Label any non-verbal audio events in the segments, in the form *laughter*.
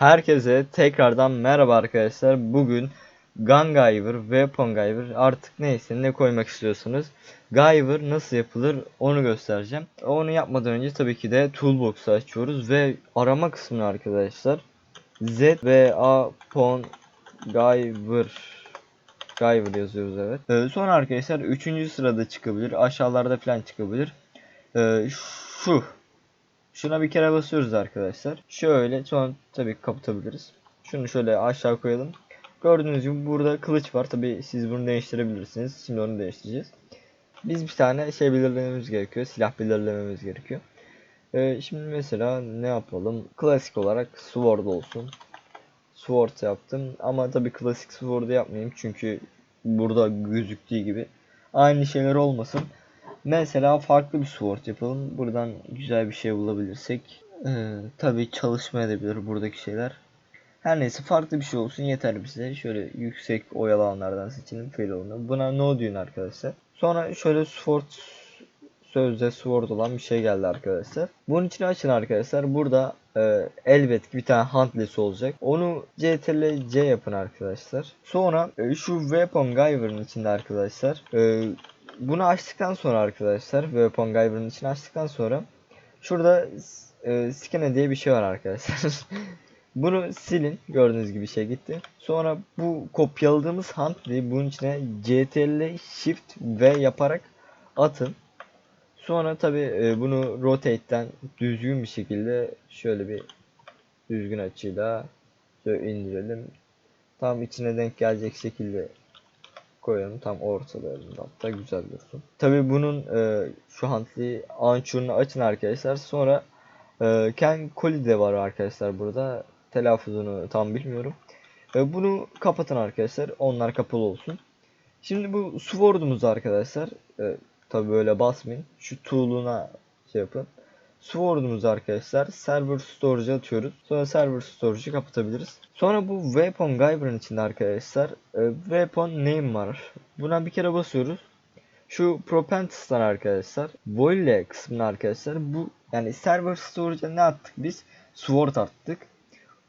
Herkese tekrardan merhaba arkadaşlar. Bugün Gungiver, Weapongiver artık neyse ne koymak istiyorsunuz. Giver nasıl yapılır onu göstereceğim. Onu yapmadan önce tabii ki de Toolbox'u açıyoruz ve arama kısmına arkadaşlar Z ve A Pon Giver Giver yazıyoruz evet. Ee, sonra arkadaşlar 3. sırada çıkabilir. Aşağılarda falan çıkabilir. Ee, şu Şuna bir kere basıyoruz arkadaşlar. Şöyle sonra tabii kapatabiliriz. Şunu şöyle aşağı koyalım. Gördüğünüz gibi burada kılıç var. Tabii siz bunu değiştirebilirsiniz. Şimdi onu değiştireceğiz. Biz bir tane şey belirlememiz gerekiyor. Silah belirlememiz gerekiyor. Ee, şimdi mesela ne yapalım? Klasik olarak sword olsun. Sword yaptım ama tabii klasik sword'u yapmayayım çünkü burada gözüktüğü gibi aynı şeyler olmasın. Mesela farklı bir sword yapalım. Buradan güzel bir şey bulabilirsek. Ee, tabii çalışmayabilir buradaki şeyler. Her neyse farklı bir şey olsun yeter bize. Şöyle yüksek oyalı alanlardan seçelim fail olanı. Buna no diyorsun arkadaşlar. Sonra şöyle sword sözde sword olan bir şey geldi arkadaşlar. Bunun için açın arkadaşlar. Burada e, elbet bir tane handlesi olacak. Onu CTRL C yapın arkadaşlar. Sonra e, şu weapon giver'ın içinde arkadaşlar e, bunu açtıktan sonra arkadaşlar Weapon Giver'ın içine açtıktan sonra şurada e, scanne diye bir şey var arkadaşlar. *laughs* Bunu silin. Gördüğünüz gibi şey gitti. Sonra bu kopyaladığımız handleyi bunun içine CTRL Shift V yaparak atın. Sonra tabi e, bunu rotate'den düzgün bir şekilde şöyle bir düzgün açıyla şöyle indirelim. Tam içine denk gelecek şekilde koyalım tam ortalarında hatta güzel dursun. Tabi bunun e, şu hantli ançurunu açın arkadaşlar. Sonra e, Ken Koli de var arkadaşlar burada. Telaffuzunu tam bilmiyorum. E, bunu kapatın arkadaşlar. Onlar kapalı olsun. Şimdi bu sword'umuz arkadaşlar. E, tabi böyle basmayın. Şu tool'una şey yapın. Sword'umuzu arkadaşlar server storage'a atıyoruz. Sonra server storage'ı kapatabiliriz. Sonra bu weapon giver'ın içinde arkadaşlar e, weapon name var. Buna bir kere basıyoruz. Şu propentis'tan arkadaşlar voile kısmına arkadaşlar bu yani server storage'a ne attık biz? Sword attık.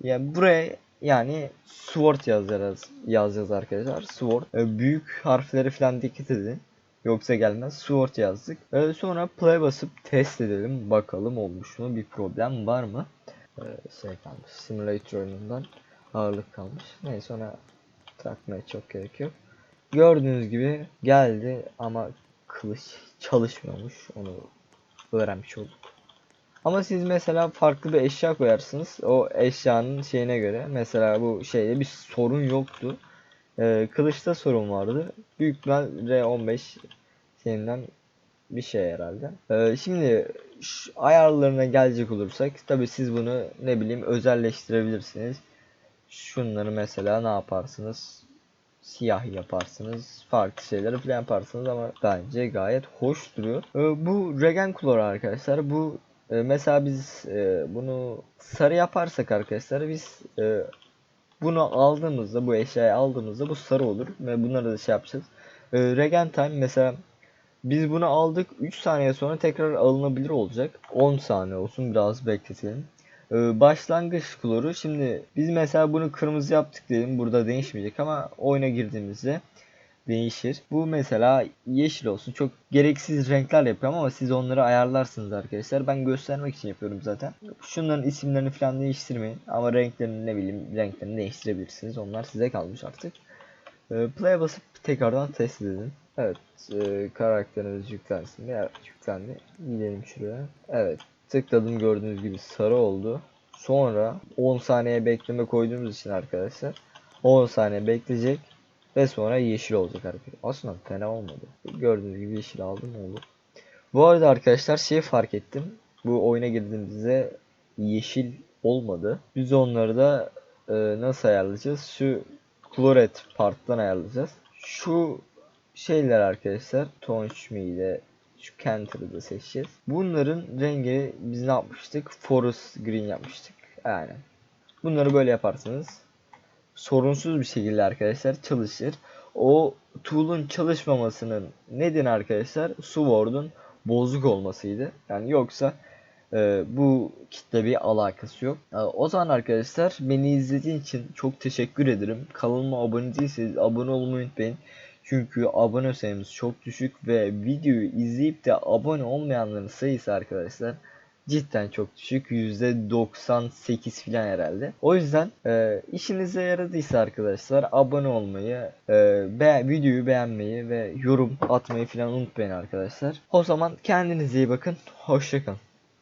Yani buraya yani sword yazacağız, yazacağız arkadaşlar. Sword. E, büyük harfleri falan dikkat edin. Yoksa gelmez. Sword yazdık. Ee, sonra play basıp test edelim. Bakalım olmuş mu? Bir problem var mı? Ee, şey kalmış. Simulator oyunundan ağırlık kalmış. Neyse ona takmaya çok gerek yok. Gördüğünüz gibi geldi ama kılıç çalışmıyormuş. Onu öğrenmiş olduk. Ama siz mesela farklı bir eşya koyarsınız. O eşyanın şeyine göre. Mesela bu şeyde bir sorun yoktu. Ee, kılıçta sorun vardı. Büyük ihtimal R15 seninle bir şey herhalde. Ee, şimdi şu ayarlarına gelecek olursak tabi siz bunu ne bileyim özelleştirebilirsiniz. Şunları mesela ne yaparsınız? Siyah yaparsınız. Farklı şeyleri falan yaparsınız ama bence gayet hoş duruyor. Ee, bu Regen Color arkadaşlar. Bu e, mesela biz e, bunu sarı yaparsak arkadaşlar biz e, bunu aldığımızda bu eşyayı aldığımızda bu sarı olur ve bunları da şey yapacağız. E, Regen Time mesela biz bunu aldık 3 saniye sonra tekrar alınabilir olacak. 10 saniye olsun biraz bekletelim. Ee, başlangıç kloru şimdi biz mesela bunu kırmızı yaptık diyelim burada değişmeyecek ama oyuna girdiğimizde değişir. Bu mesela yeşil olsun. Çok gereksiz renkler yapıyorum ama siz onları ayarlarsınız arkadaşlar. Ben göstermek için yapıyorum zaten. Şunların isimlerini falan değiştirmeyin. Ama renklerini ne bileyim renklerini değiştirebilirsiniz. Onlar size kalmış artık. Ee, Play'e basıp tekrardan test edin. Evet, e, karakterimiz yüklensin. Evet, yüklendi. Gidelim şuraya. Evet, tıkladım gördüğünüz gibi sarı oldu. Sonra 10 saniye bekleme koyduğumuz için arkadaşlar 10 saniye bekleyecek ve sonra yeşil olacak arkadaşlar. Aslında fena olmadı. Gördüğünüz gibi yeşil aldım oldu. Bu arada arkadaşlar şeyi fark ettim. Bu oyuna girdiğimizde yeşil olmadı. Biz onları da e, nasıl ayarlayacağız? Şu Cloret parttan ayarlayacağız. Şu şeyler arkadaşlar Tonch Me ile şu Canter'ı da seçeceğiz. Bunların rengi biz ne yapmıştık? Forest Green yapmıştık. Yani bunları böyle yaparsanız sorunsuz bir şekilde arkadaşlar çalışır. O tool'un çalışmamasının nedeni arkadaşlar Sword'un bozuk olmasıydı. Yani yoksa Ee, bu kitle bir alakası yok. Ee, o zaman arkadaşlar beni izlediğin için çok teşekkür ederim. Kanalıma abone değilseniz abone olmayı unutmayın. Çünkü abone sayımız çok düşük ve videoyu izleyip de abone olmayanların sayısı arkadaşlar cidden çok düşük. %98 falan herhalde. O yüzden e, işinize yaradıysa arkadaşlar abone olmayı, e, be videoyu beğenmeyi ve yorum atmayı falan unutmayın arkadaşlar. O zaman kendinize iyi bakın. Hoşçakalın.